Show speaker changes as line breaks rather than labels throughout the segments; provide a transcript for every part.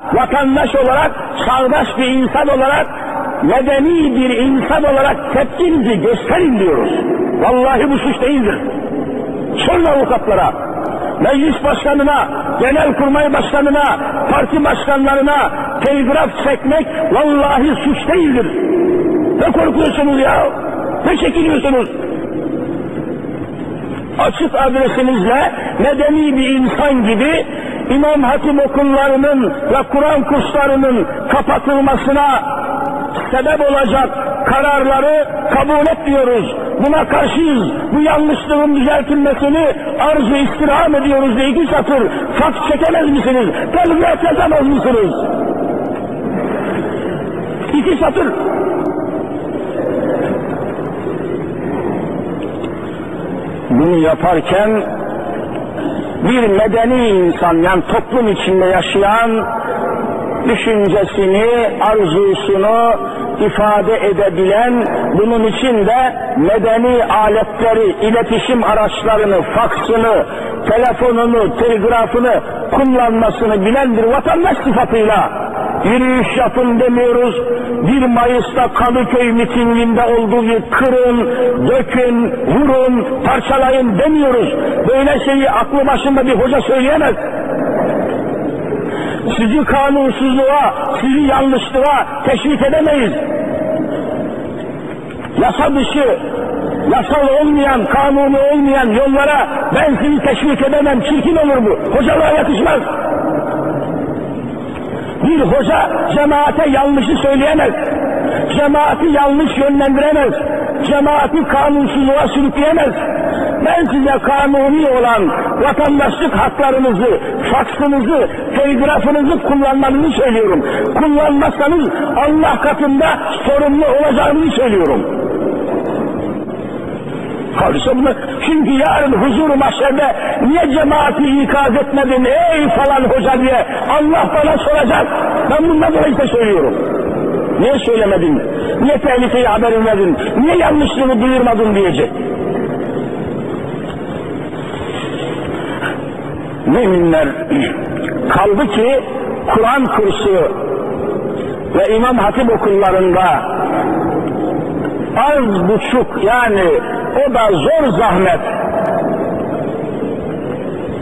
vatandaş olarak, çağdaş bir insan olarak, medeni bir insan olarak tepkinizi gösterin diyoruz. Vallahi bu suç değildir. Sorun avukatlara, meclis başkanına, genel kurmay başkanına, parti başkanlarına telgraf çekmek vallahi suç değildir. Ne korkuyorsunuz ya? Ne çekiniyorsunuz? Açık adresinizle medeni bir insan gibi İmam Hatip okullarının ve Kur'an kurslarının kapatılmasına sebep olacak kararları kabul etmiyoruz. Buna karşıyız. Bu yanlışlığın düzeltilmesini arzu istirham ediyoruz diye iki satır faks çekemez misiniz? Telgraf yazamaz mısınız? İki satır. Bunu yaparken bir medeni insan yani toplum içinde yaşayan düşüncesini, arzusunu ifade edebilen, bunun için de medeni aletleri, iletişim araçlarını, faksını, telefonunu, telgrafını kullanmasını bilen bir vatandaş sıfatıyla yürüyüş yapın demiyoruz. 1 Mayıs'ta Kadıköy mitinginde olduğu gibi kırın, dökün, vurun, parçalayın demiyoruz. Böyle şeyi aklı başında bir hoca söyleyemez sizi kanunsuzluğa, sizi yanlışlığa teşvik edemeyiz. Yasa dışı, yasal olmayan, kanunu olmayan yollara ben sizi teşvik edemem, çirkin olur bu. Hocalığa yakışmaz. Bir hoca cemaate yanlışı söyleyemez. Cemaati yanlış yönlendiremez. Cemaati kanunsuzluğa sürükleyemez. Ben size kanuni olan vatandaşlık haklarınızı, faksınızı, telgrafınızı kullanmanızı söylüyorum. Kullanmazsanız Allah katında sorumlu olacağınızı söylüyorum. Halbuki bunu, çünkü yarın huzur mahşerde niye cemaati ikaz etmedin ey falan hoca diye Allah bana soracak. Ben bundan dolayı işte söylüyorum. Niye söylemedin? Niye tehlikeyi haber vermedin? Niye yanlışlığını duyurmadın diyecek. Müminler kaldı ki Kur'an kursu ve İmam Hatip okullarında az buçuk yani o da zor zahmet.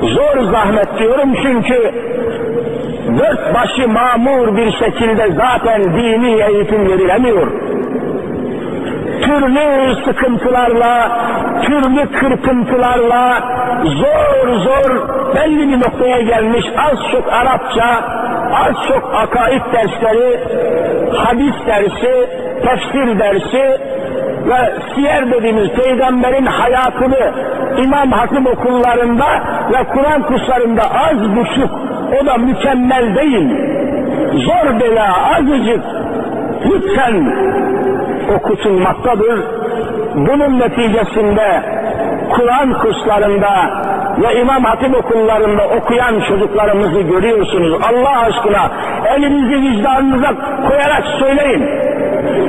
Zor zahmet diyorum çünkü dört başı mamur bir şekilde zaten dini eğitim verilemiyor. Türlü sıkıntılarla, türlü kırpıntılarla zor zor belli bir noktaya gelmiş az çok Arapça, az çok akaid dersleri, hadis dersi, tefsir dersi, ve siyer dediğimiz peygamberin hayatını İmam Hatip okullarında ve Kur'an kurslarında az buçuk o da mükemmel değil. Zor bela azıcık lütfen okutulmaktadır. Bunun neticesinde Kur'an kurslarında ve İmam Hatip okullarında okuyan çocuklarımızı görüyorsunuz. Allah aşkına elinizi vicdanınıza koyarak söyleyin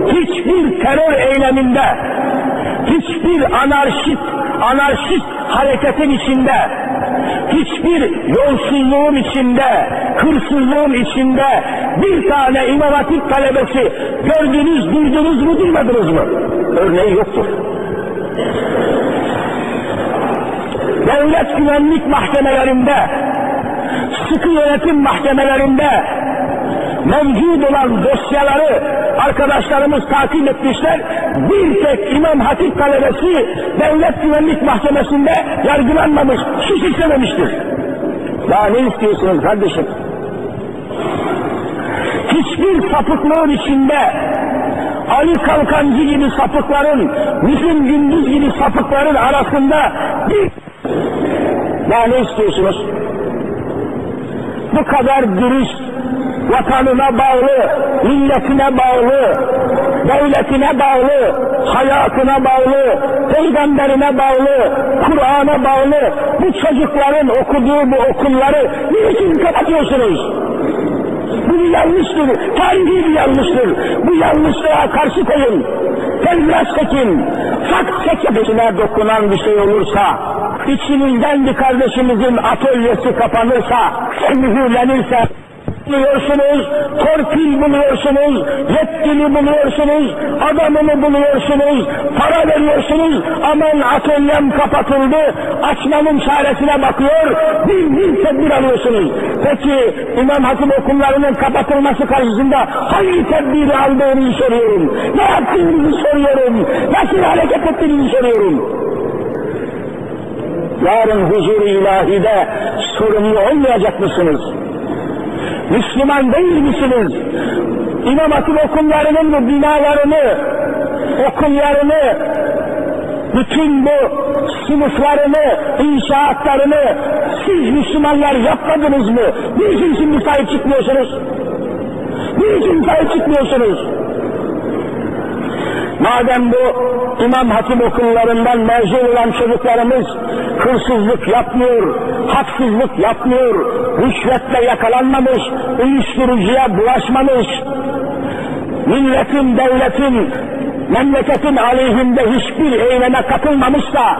hiçbir terör eyleminde, hiçbir anarşist, anarşist hareketin içinde, hiçbir yolsuzluğun içinde, hırsızlığın içinde bir tane İmam talebesi gördünüz, duydunuz mu, duymadınız mı? Örneği yoktur. Devlet güvenlik mahkemelerinde, sıkı yönetim mahkemelerinde mevcut olan dosyaları arkadaşlarımız takip etmişler. Bir tek İmam Hatip talebesi devlet güvenlik mahkemesinde yargılanmamış, suç işlememiştir. Daha ne istiyorsunuz kardeşim? Hiçbir sapıklığın içinde Ali Kalkancı gibi sapıkların, Müslüm Gündüz gibi sapıkların arasında bir... Daha ne istiyorsunuz? Bu kadar dürüst, vatanına bağlı, milletine bağlı, devletine bağlı, hayatına bağlı, peygamberine bağlı, Kur'an'a bağlı bu çocukların okuduğu bu okulları niçin kapatıyorsunuz? Bu yanlıştır, tarihi bir yanlıştır. Bu yanlışlığa karşı koyun. Telgraf çekin, fak çekimine dokunan bir şey olursa, içinizden bir kardeşimizin atölyesi kapanırsa, mühürlenirse, buluyorsunuz, torpil buluyorsunuz, yetkili buluyorsunuz, adamını buluyorsunuz, para veriyorsunuz, aman atölyem kapatıldı, açmanın çaresine bakıyor, bir bir tedbir alıyorsunuz. Peki İmam Hatip okullarının kapatılması karşısında hangi tedbiri aldığını soruyorum, ne yaptığınızı soruyorum, nasıl hareket ettiğinizi soruyorum. Yarın huzur-u ilahide sorumlu olmayacak mısınız? Müslüman değil misiniz? İmam Hatip okullarının bu binalarını, okullarını, bütün bu sınıflarını, inşaatlarını siz Müslümanlar yapmadınız mı? Niçin şimdi sahip çıkmıyorsunuz? Niçin sahip çıkmıyorsunuz? Madem bu İmam Hatip okullarından mezun olan çocuklarımız hırsızlık yapmıyor, haksızlık yapmıyor, rüşvetle yakalanmamış, uyuşturucuya bulaşmamış, milletin, devletin, memleketin aleyhinde hiçbir eyleme katılmamışsa,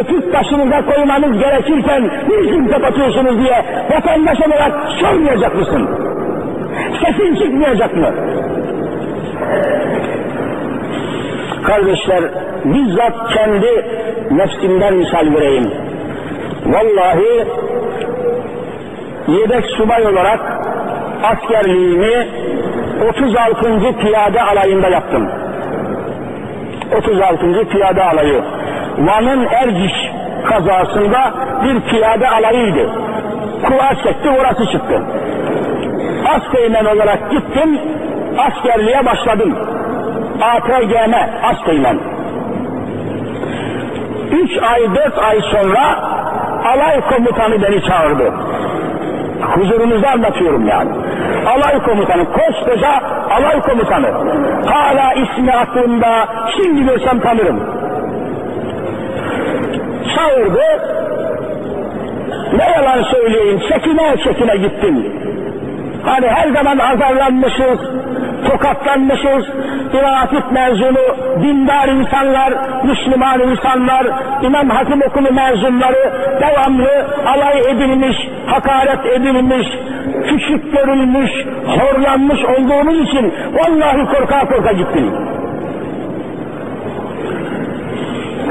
öpüp başınıza koymanız gerekirken niçin kapatıyorsunuz diye vatandaş olarak sormayacak mısın? Sesin çıkmayacak mı? Kardeşler, bizzat kendi nefsimden misal vereyim. Vallahi yedek subay olarak askerliğimi 36. Piyade Alayı'nda yaptım. 36. Piyade Alayı. Van'ın Erciş kazasında bir piyade alayıydı. Kulağa çekti, orası çıktı. Asteğmen olarak gittim, askerliğe başladım. ATGM Asteğmen. Üç ay, dört ay sonra alay komutanı beni çağırdı. Huzurunuzda anlatıyorum yani. Alay komutanı, koskoca alay komutanı. Hala ismi aklımda, şimdi görsem tanırım. Çağırdı, ne yalan söyleyeyim, çekine çekine gittim. Hani her zaman azarlanmışız, tokatlanmışız, Hatip mezunu, dindar insanlar, Müslüman insanlar, İmam Hatip okulu mezunları devamlı alay edilmiş, hakaret edilmiş, küçük görülmüş, horlanmış olduğumuz için vallahi korka korka gittim.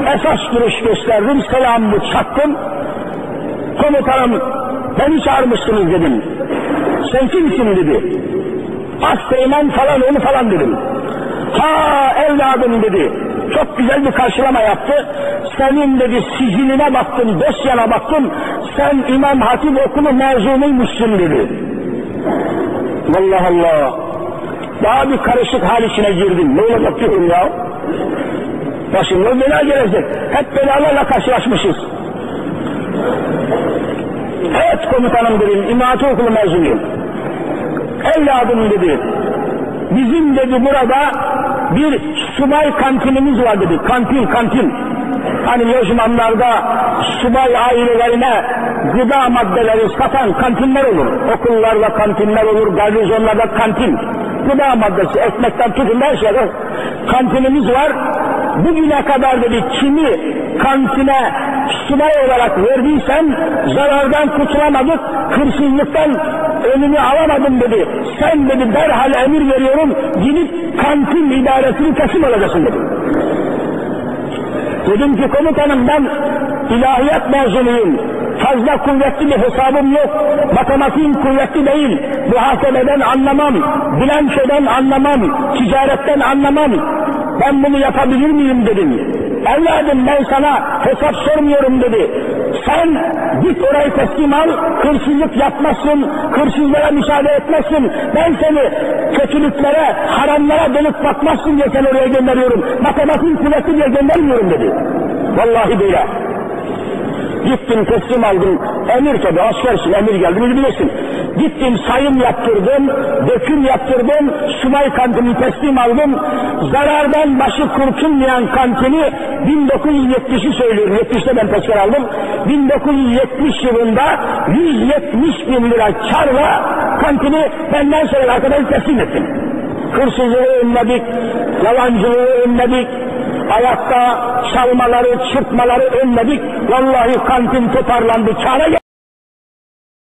Esas duruş gösterdim, selamımı çaktım. Komutanım beni çağırmışsınız dedim. Sen kimsin dedi. Asteğmen falan onu falan dedim. Ha evladım dedi. Çok güzel bir karşılama yaptı. Senin dedi siciline baktım, dosyana baktım. Sen İmam Hatip okulu mezunuymuşsun dedi. Allah Allah. Daha bir karışık hal içine girdim. Ne olacak diyorum ya. Başımda bela gelecek. Hep belalarla karşılaşmışız. Evet komutanım dedim, İmam Hatip okulu mezunuyum. Evladım dedi, bizim dedi burada bir subay kantinimiz var dedi, kantin kantin. Hani lojmanlarda subay ailelerine gıda maddeleri satan kantinler olur. Okullarda kantinler olur, garnizonlarda kantin. Gıda maddesi, ekmekten tutun her şeyde kantinimiz var. Bugüne kadar dedi kimi kantine subay olarak verdiysem zarardan kurtulamadık, hırsızlıktan önünü alamadım dedi. Sen dedi derhal emir veriyorum, gidip kantin idaresini teslim alacaksın dedi. Dedim ki komutanım ben ilahiyat mezunuyum. Fazla kuvvetli bir hesabım yok. Matematiğim kuvvetli değil. Muhasebeden anlamam. Bilançodan anlamam. Ticaretten anlamam. Ben bunu yapabilir miyim dedim. Evladım ben sana hesap sormuyorum dedi. Sen git orayı teslim al, hırsızlık yapmazsın, hırsızlara müsaade etmezsin. Ben seni kötülüklere, haramlara dönüp bakmazsın diye seni oraya gönderiyorum. Matematik kuvvetli diye göndermiyorum dedi. Vallahi böyle. Gittim teslim aldım. Emir tabi askersin emir geldi mi bilirsin. Gittim sayım yaptırdım, döküm yaptırdım, subay kantini teslim aldım. Zarardan başı kurtulmayan kantini 1970'i söylüyorum. 70'te ben tezkere aldım. 1970 yılında 170 bin lira karla kantini benden sonra arkadaşım teslim ettim. Hırsızlığı önledik, yalancılığı önledik, ayakta çalmaları, çırpmaları önledik. Vallahi kantin toparlandı, kâra